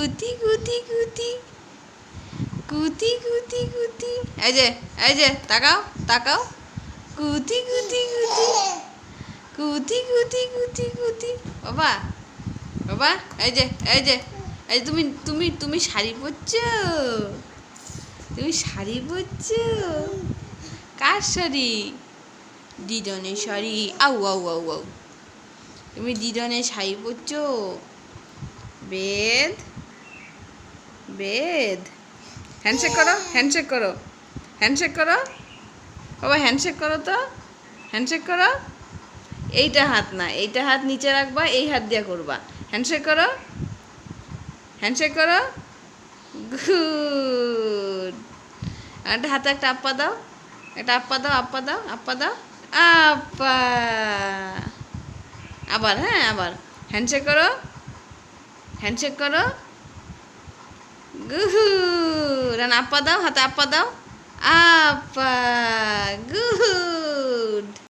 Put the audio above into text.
কুতি কুতি কুতি কুতি কুতি কুতি এই যে এই যে, তাকাও তাকাও। কুতি কুতি কুতি কুতি কুতি কুতি কুতি বাবা বাবা, এই যে এই যে এই যে তুমি তুমি তুমি শাড়ি পরছো? তুমি শাড়ি পরছো? কার শাড়ি? দিদনের শাড়ি। আউ আউ আউ আউ। তুমি দিদনের শাড়ি পরছো? বেদ? বেদ। হ্যান্ডশেক করো হ্যান্ডশেক করো। হ্যান্ডশেক করো। বাবা হ্যান্ডশেক করো তো। হ্যান্ডশেক করো। এইটা হাত না, এইটা হাত নিচে রাখবা, এই হাত দিয়ে করবা। হ্যান্ডশেক করো। হ্যান্ডশেক করো। গুড একটা হাতে একটা আপ্পা দাও। একটা আপ্পা দাও আপ্পা দাও আপ্পা দাও। আপ্পা। আবার হ্যাঁ আবার। হ্যান্ডশেক করো। হ্যান্ডশেক করো। గుహు నన్ను అప్పదావు హత అప్పదావు అప్ప